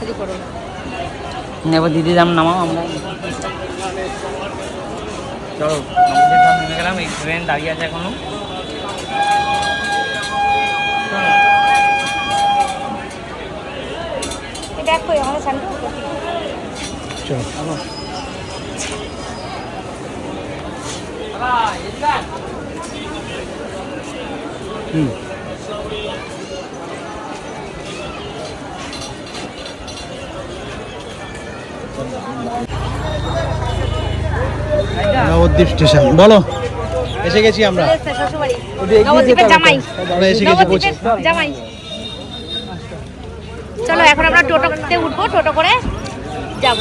তাড়াতাড়ি করো। এবার দিদি দাম নামাও আমরা চলো নেমে গেলাম এই ট্রেন দাঁড়িয়ে আছে এখনও। করি আমাদের শান্ত চলো। হুম। নবদ্বীপ স্টেশন। বলো এসে গেছি আমরা। জামাই। এসে গেছি বলছি জামাই। চলো এখন আমরা টোটোতে উঠবো টোটো করে যাব।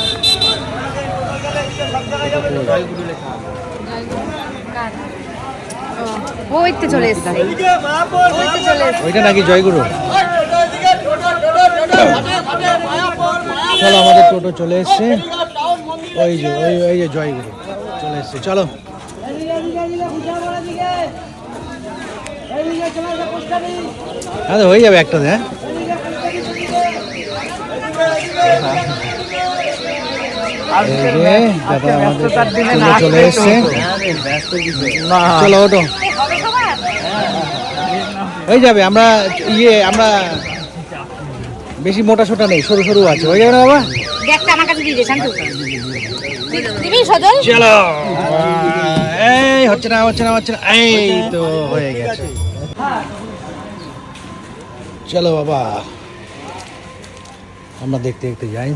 ও, ওই তো চলে এসছে। ওই তো চলে এসছে। ওইটা নাকি জয়গুরু? চলো আমাদের টোটো চলে এসছে। ওই যে ওই ওই যে জয়গুরু। এসছে চলো। হ্যাঁ হয়ে যাবে একটা হ্যাঁ? দাদা আমাদের চলে এসছে। চলো ওটো হয়ে যাবে আমরা ইয়ে আমরা বেশি মোটা সোটা নেই সরু সরু আছে। হয়ে যাবে না বাবা? ব্যাগটা আমার কাছে দিয়ে দে শান্তু দিবি সজল? চলো। এই হচ্ছে না হচ্ছে না হচ্ছে না। এই তো হয়ে গেছে। চলো বাবা। আমরা দেখতে দেখতে যাই।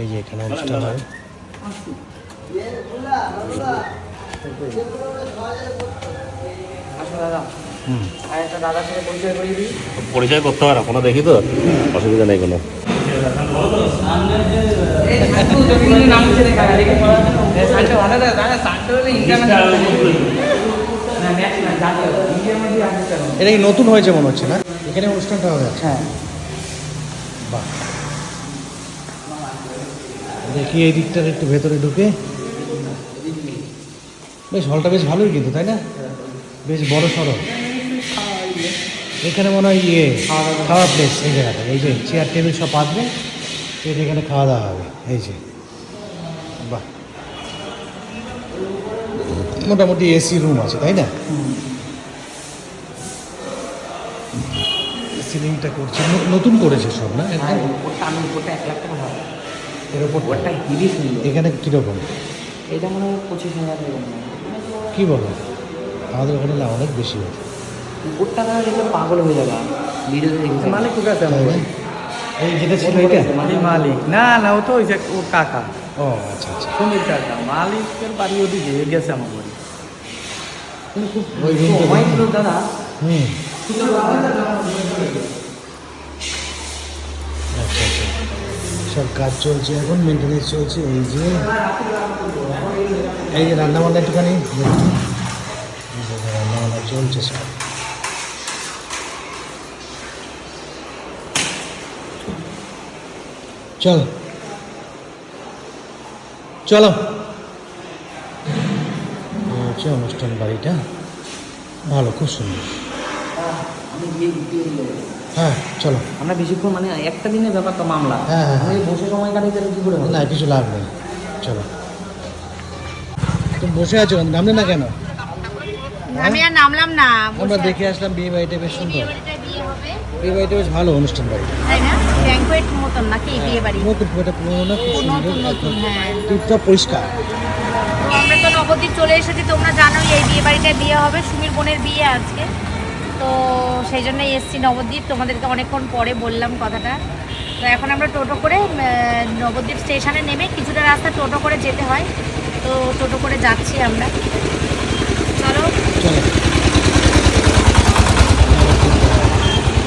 এই যে এখানে অনুষ্ঠান হয়। পরিচয় করতে হবে না কোনো দেখি তো? অসুবিধা নেই কোনো। এটা কি নতুন হয়েছে মনে হচ্ছে না? এখানে অনুষ্ঠানটা হবে আচ্ছা। হ্যাঁ। বাহ। দেখি এই দিকটার একটু ভেতরে ঢুকে। বেশ হলটা বেশ ভালোই কিন্তু তাই না? বেশ বড় সড়ো। এখানে মনে হয় ইয়ে খাওয়া প্লেস এই জায়গাটা। এই যে চেয়ার টেবিল সব পাতবে যে এখানে খাওয়া দাওয়া হবে এই যে। বাহ। মোটামুটি এসি রুম আছে তাই না? সিলিংটা করছে নতুন করেছে সব না? হ্যাঁ আমি ওটা এক লাখ টাকা এর ওপর ওটা হিলি সুন্দর। এখানে কীরকম? এটা মনে হয় পঁচিশ হাজার কী বলো? আমাদের ওখানে না অনেক বেশি হতো উপরটা না পাগল হয়ে যাবে। ভিডিওতে কোথায়? এই যেটা ছিল এটা মালিক না না ও তো ওই যে ওর কাকা। ও আচ্ছা আচ্ছা। সুমির কাকা। মালিকের বাড়ি ওদিকে গেছে আমার বাড়ি। খুব সময় ছিল দাদা হুম। আচ্ছা আচ্ছা। সব কাজ চলছে এখন মেনটেনেন্স চলছে এই যে। এই যে রান্না বান্না একটুখানি দেখুন। এই যে রান্না চলছে সব। চল। চলো। হচ্ছে অনুষ্ঠান বাড়িটা ভালো খুব সুন্দর। হ্যাঁ চলো। আমরা বেশিক্ষণ মানে একটা দিনের ব্যাপার তো মামলা। হ্যাঁ, হ্যাঁ, আমি বসে সময় কাটাই তাহলে কি করে? না কিছু লাভ নেই। চলো। তুমি বসে আছো নামলে না কেন? আমি আর নামলাম না আমরা দেখে আসলাম বিয়ে বাড়িটা বেশ সুন্দর। হবে। বিয়ে বাড়িটা বেশ ভালো অনুষ্ঠান বাড়ি। তাই না? ব্যাংকুয়েট মতন নাকি? বিয়ে বাড়ি নতুন পুরোনো না খুব সুন্দর নতুন হ্যাঁ। টিপটপ পরিষ্কার। তো আমরা তো নবদ্বীপ চলে এসেছি তোমরা জানোই এই বিয়ে বাড়িটায় বিয়ে হবে সুমির বোনের বিয়ে আজকে। তো সেই জন্যই এসেছি নবদ্বীপ তোমাদেরকে অনেকক্ষণ পরে বললাম কথাটা। তো এখন আমরা টোটো করে নবদ্বীপ স্টেশনে নেমে কিছুটা রাস্তা টোটো করে যেতে হয়। তো টোটো করে যাচ্ছি আমরা। চলো। চলো।